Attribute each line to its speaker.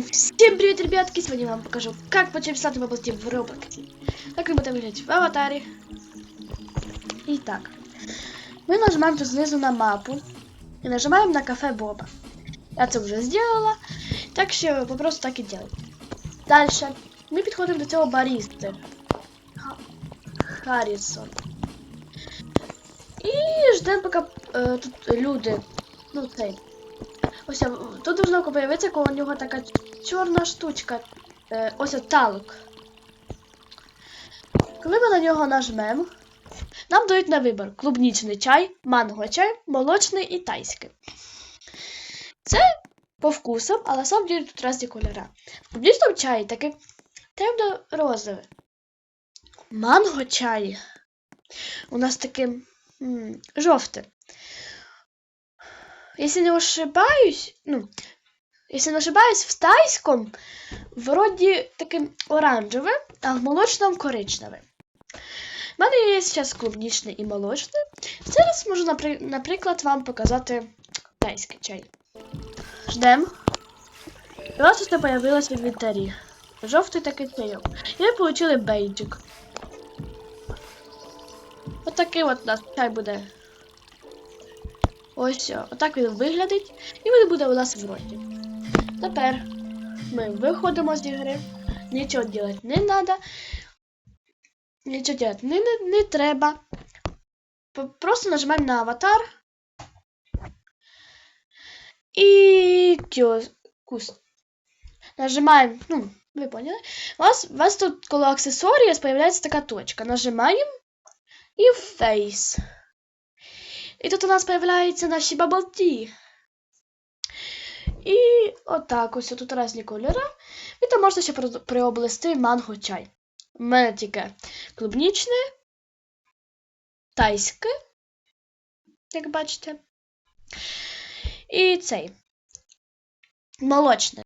Speaker 1: И всем привет, ребятки! Сегодня я вам покажу, как почему в области в Роблоксе. Так мы будем выглядеть в аватаре. Итак, мы нажимаем тут снизу на мапу и нажимаем на кафе Боба. Я це вже сделала, так що ви просто так і делайте. Дальше ми підходимо до цього баристи. Ха- Харрісон. І ждемо, поки е, тут люди. Ну, цей. Ось тут должно появитися коло нього така чорна штучка. Е, ось талок. Коли ми на нього нажмемо, нам дають на вибір клубнічний чай, манго чай, молочний і тайський. Це по вкусам, але сам ділі тут різні кольори. В клубнічному чаї таке темно-розове. Манго чай у нас таке жовте. Если не ошибаюсь, ну, если не ошибаюсь, в тайском вроде таким оранжевым, а в молочном коричневым. У мене є зараз клубнічний і молочний. Зараз можу, наприклад, вам показати тайський чай. Ждем. І у нас тут появилось в інвентарі. Жовтий такий чайок. І ми отримали бейджик. От такий от у нас чай буде. Ось. Отак він виглядить. І він буде у нас в роті. Тепер ми виходимо з ігри. Нічого робити не треба. Нічого робити не, не, не треба. Просто нажимаємо на аватар. І кіос- кус. Нажимаємо, ну, ви поняли? У вас, у вас тут коло аксесуарів з'являється така точка. Нажимаємо і фейс. І тут у нас появляються наші баблті. І отак ось тут різні кольори. І там можна ще при- приоблести манго чай. У мене тільки клубнічне, тайське, як бачите. І цей молочне.